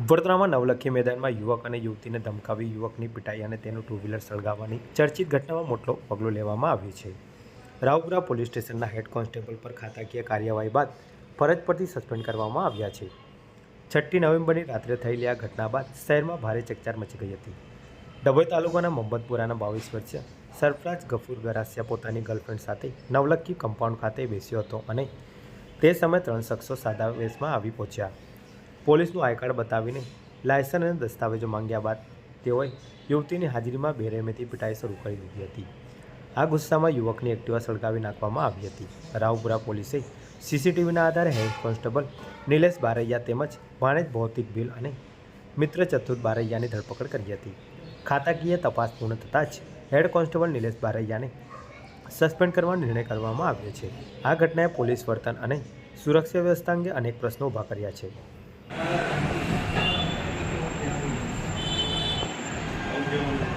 વડોદરામાં નવલખી મેદાનમાં યુવક અને યુવતીને ધમકાવી યુવકની પિટાઈ અને તેનું ટુ વ્હીલર સળગાવવાની ચર્ચિત ઘટનામાં મોટો પગલું લેવામાં આવ્યું છે. રાવપુરા પોલીસ સ્ટેશનના હેડ કોન્સ્ટેબલ પર ખાતાકીય કાર્યવાહી બાદ ફરજ પરથી સસ્પેન્ડ કરવામાં આવ્યા છે. છઠ્ઠી નવેમ્બરની રાત્રે થયેલી આ ઘટના બાદ શહેરમાં ભારે ચકચાર મચી ગઈ હતી. ડભોઈ તાલુકાના મોહમ્મદપુરાના બાવીસ વર્ષીય સરફરાજ ગફૂર ગરાસિયા પોતાની ગર્લફ્રેન્ડ સાથે નવલખી કમ્પાઉન્ડ ખાતે બેસ્યો હતો અને તે સમયે ત્રણ શખ્સો સાદા વેશમાં આવી પહોંચ્યા. પોલીસનું આઈકાર્ડ બતાવીને લાયસન્સ અને દસ્તાવેજો માંગ્યા બાદ તેઓએ યુવતીની હાજરીમાં બેરહેમેથી પિટાઈ શરૂ કરી દીધી હતી. આ ગુસ્સામાં યુવકની એક્ટિવા સળગાવી નાખવામાં આવી હતી. રાવપુરા પોલીસે સીસીટીવીના આધારે હેડ કોન્સ્ટેબલ નિલેશ બારૈયા તેમજ ભાણેજ ભૌતિક બિલ અને મિત્ર ચતુર્થ બારૈયાની ધરપકડ કરી હતી. ખાતાકીય તપાસ પૂર્ણ થતાં જ હેડ કોન્સ્ટેબલ નિલેશ બારૈયાને સસ્પેન્ડ કરવાનો નિર્ણય કરવામાં આવ્યો છે. આ ઘટનાએ પોલીસ વર્તન અને સુરક્ષા વ્યવસ્થા અંગે અનેક પ્રશ્નો ઊભા કર્યા છે. Thank you.